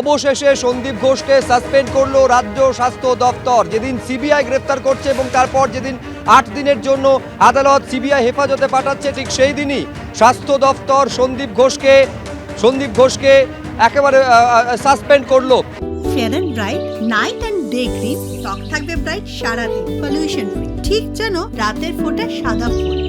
অবশেষে সন্দীপ ঘোষকে সাসপেন্ড করল রাজ্য স্বাস্থ্য দপ্তর। যেদিন সিবিআই গ্রেপ্তার করছে এবং তারপর যেদিন আট দিনের জন্য আদালত সিবিআই হেফাজতে পাঠাচ্ছে, ঠিক সেই দিনই স্বাস্থ্য দপ্তর সন্দীপ ঘোষকে সন্দীপ ঘোষকে একেবারে সাসপেন্ড করল। Fair bright night and day cream থাকবে ব্রাইট সারাদিন পলিউশন ঠিক যেন রাতের ফোটা সাদা ফুল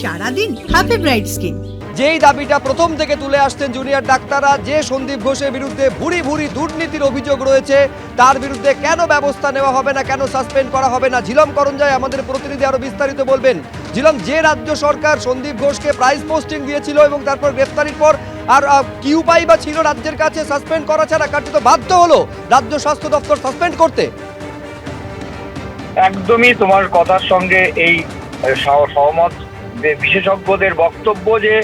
সারাদিন হ্যাপি ব্রাইট স্কিন যেই দাবিটা প্রথম থেকে তুলে আসছেন জুনিয়র ডাক্তাররা, যে সন্দীপ ঘোষের বিরুদ্ধে ভুরি ভুরি দুর্নীতির অভিযোগ রয়েছে, তার বিরুদ্ধে কেন ব্যবস্থা নেওয়া হবে না, কেন সাসপেন্ড করা হবে না? ঝিলম করঞ্জয় আমাদের প্রতিনিধি আরও বিস্তারিত বলবেন। ঝিলম, যে রাজ্য সরকার সন্দীপ ঘোষকে প্রাইজ পোস্টিং দিয়েছিল এবং তারপর গ্রেফতারির পর আর কি উপায় বা ছিল রাজ্যের কাছে সাসপেন্ড করা ছাড়া কার্যত বাধ্য হলো রাজ্য স্বাস্থ্য দপ্তর সাসপেন্ড করতে? একদমই তোমার কথার সঙ্গে এই সহমত। বিশেষজ্ঞদের বক্তব্য যে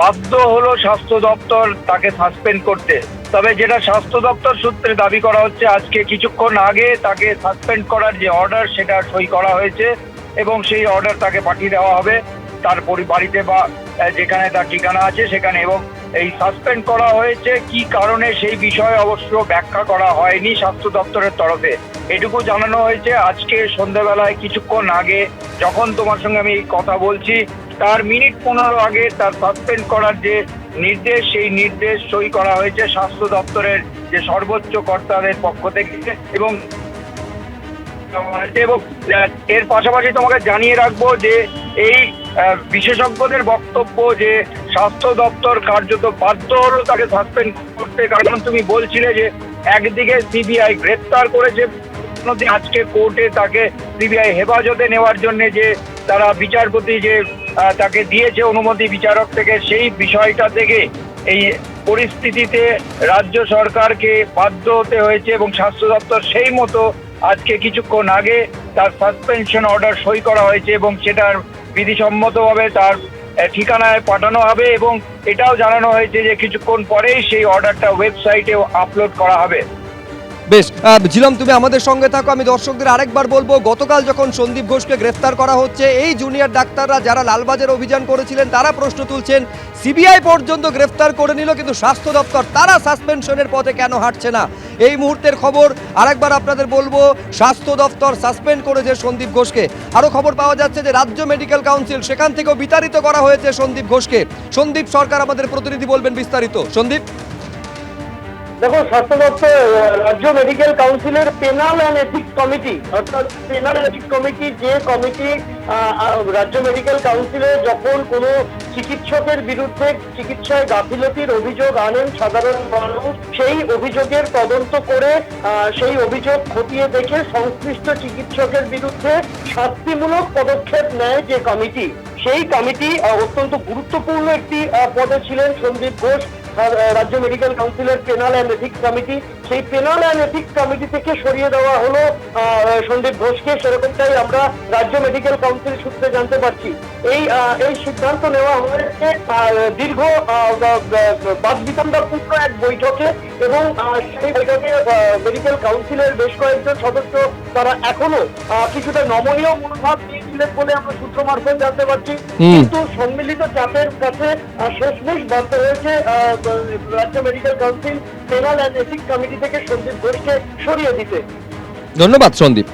বাধ্য হলো স্বাস্থ্য দপ্তর তাকে সাসপেন্ড করতে। তবে যেটা স্বাস্থ্য দপ্তর সূত্রে দাবি করা হচ্ছে, আজকে কিছুক্ষণ আগে তাকে সাসপেন্ড করার যে অর্ডার সেটা সই করা হয়েছে এবং সেই অর্ডার তাকে পাঠিয়ে দেওয়া হবে। তার বাড়িতে বা যেখানে তার ঠিকানা আছে সেখানে এবং এই সাসপেন্ড করা হয়েছে। কি কারণে সেই বিষয়ে অবশ্য ব্যাখ্যা করা হয়নি স্বাস্থ্য দপ্তরের তরফে। এটুকু জানানো হয়েছে, আজকে সন্ধ্যাবেলায় কিছুক্ষণ আগে যখন তোমার সঙ্গে আমি কথা বলছি, তার মিনিট পনেরো আগে তার সাসপেন্ড করার যে নির্দেশ, সেই নির্দেশ সই করা হয়েছে স্বাস্থ্য দপ্তরের যে সর্বোচ্চ কর্তাদের পক্ষ থেকে এবং এবং এর পাশাপাশি তোমাকে জানিয়ে রাখব যে এই বিশেষজ্ঞদের বক্তব্য যে স্বাস্থ্য দপ্তর কার্যত বাধ্য হলো তাকে সাসপেন্ড করতে। কারণ তুমি বলছিলে যে একদিকে সিবিআই গ্রেপ্তার করেছে আজকে কোর্টে তাকে সিবিআই হেফাজতে নেওয়ার জন্য যে তারা বিচারপতি যে তাকে দিয়েছে অনুমতি বিচারক থেকে, সেই বিষয়টা থেকে এই পরিস্থিতিতে রাজ্য সরকারকে বাধ্য হতে হয়েছে এবং স্বাস্থ্য দপ্তর সেই মতো আজকে কিছুক্ষণ আগে তার সাসপেনশন অর্ডার সই করা হয়েছে এবং সেটার বিধিসম্মতভাবে তার ঠিকানায় পাঠানো হবে এবং এটাও জানানো হয়েছে যে কিছুক্ষণ পরেই সেই অর্ডারটা ওয়েবসাইটেও আপলোড করা হবে। বেশ ঝিলম, তুমি আমাদের সঙ্গে থাকো, আমি দর্শকদের আরেকবার বলব, গতকাল যখন সন্দীপ ঘোষকে গ্রেফতার করা হচ্ছে, এই জুনিয়র ডাক্তাররা যারা লালবাজার অভিযান করেছিলেন, তারা প্রশ্ন তুলছেন সিবিআই পর্যন্ত গ্রেফতার করে নিল, কিন্তু স্বাস্থ্য দপ্তর, তারা সাসপেনশনের পথে কেন হাঁটছে না? এই মুহূর্তের খবর আরেকবার আপনাদের বলব, স্বাস্থ্য দপ্তর সাসপেন্ড করেছে সন্দীপ ঘোষকে। আরও খবর পাওয়া যাচ্ছে যে, রাজ্য মেডিকেল কাউন্সিল সেখান থেকেও বিতাড়িত করা হয়েছে সন্দীপ ঘোষকে। সন্দীপ সরকার আমাদের প্রতিনিধি বলবেন বিস্তারিত। সন্দীপ? দেখো, স্বাস্থ্য দপ্তর রাজ্য মেডিকেল কাউন্সিলের পেনাল অ্যান্ড এথিক্স কমিটি অর্থাৎ পেনাল এথিক্স কমিটি যে কমিটি রাজ্য মেডিকেল কাউন্সিলে যখন কোনো চিকিৎসকের বিরুদ্ধে চিকিৎসায় গাফিলতির অভিযোগ আনেন সাধারণ মানুষ, সেই অভিযোগের তদন্ত করে সেই অভিযোগ খতিয়ে দেখে সংশ্লিষ্ট চিকিৎসকের বিরুদ্ধে শাস্তিমূলক পদক্ষেপ নেয় যে কমিটি সেই কমিটি অত্যন্ত গুরুত্বপূর্ণ একটি পদে ছিলেন সন্দীপ ঘোষ। রাজ্য মেডিকেল কাউন্সিলের পেনাল অ্যান্ড এথিক্স কমিটি সেই পেনাল অ্যান্ড এথিক্স কমিটি থেকে সরিয়ে দেওয়া হলো সন্দীপ ঘোষকে। সেরকমটাই আমরা রাজ্য মেডিকেল কাউন্সিল সূত্রে জানতে পারছি। এই এই সিদ্ধান্ত নেওয়া হয়েছে দীর্ঘ বাদবিতণ্ডাপূর্ণ এক বৈঠকে এবং সেই বৈঠকে মেডিকেল কাউন্সিলের বেশ কয়েকজন সদস্য তারা এখনও কিছুটা নমনীয় মনোভাব নিয়েছিলেন বলে আমরা সূত্র মারফত জানতে পারছি। কিন্তু সম্মিলিত চাপের কাছে শেষমেশ বাধ্য হয়েছে রাজ্য medical council penal and ethic committee থেকে সন্দীপ ঘোষকে সরিয়ে দিতে। ধন্যবাদ সন্দীপ।